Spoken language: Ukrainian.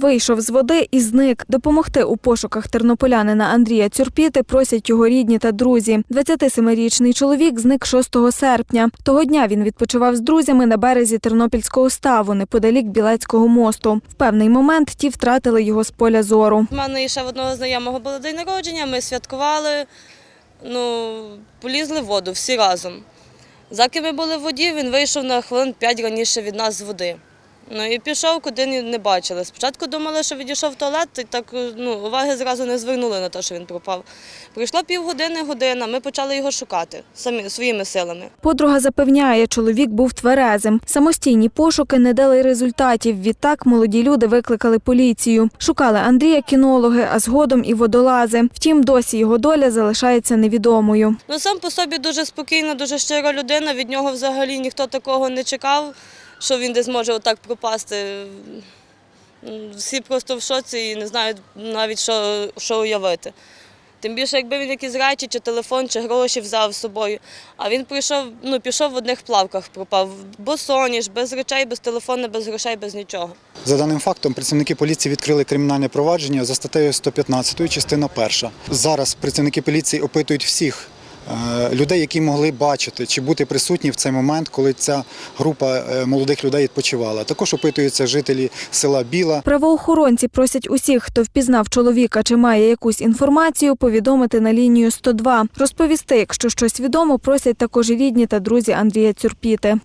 Вийшов з води і зник. Допомогти у пошуках тернополянина Андрія Цюрпіти просять його рідні та друзі. 27-річний чоловік зник 6 серпня. Того дня він відпочивав з друзями на березі Тернопільського ставу неподалік Білецького мосту. В певний момент ті втратили його з поля зору. У мене ще в одного знайомого було день народження, ми святкували, ну, полізли в воду всі разом. Заки ми були в воді, він вийшов на хвилин 5 раніше від нас з води. Ну і пішов, куди не бачили. Спочатку думали, що відійшов в туалет, і так ну, уваги зразу не звернули на те, що він пропав. Пройшло півгодини, година, ми почали його шукати самі, своїми силами. Подруга запевняє, чоловік був тверезим. Самостійні пошуки не дали результатів. Відтак молоді люди викликали поліцію. Шукали Андрія кінологи, а згодом і водолази. Втім, досі його доля залишається невідомою. Ну, сам по собі дуже спокійна, дуже щира людина. Від нього взагалі ніхто такого не чекав, що він десь може отак пропасти. Всі просто в шоці і не знають навіть, що, що уявити. Тим більше, якби він якісь речі, чи телефон, чи гроші взяв з собою. А він прийшов, ну, пішов в одних плавках, пропав. Босоніж, без речей, без телефону, без грошей, без нічого. За даним фактом, працівники поліції відкрили кримінальне провадження за статтею 115, частина перша. Зараз працівники поліції опитують всіх людей, які могли бачити чи бути присутні в цей момент, коли ця група е, молодих людей відпочивала. Також опитуються жителі села Біла. Правоохоронці просять усіх, хто впізнав чоловіка чи має якусь інформацію, повідомити на лінію 102. Розповісти, якщо щось відомо, просять також рідні та друзі Андрія Цюрпіти.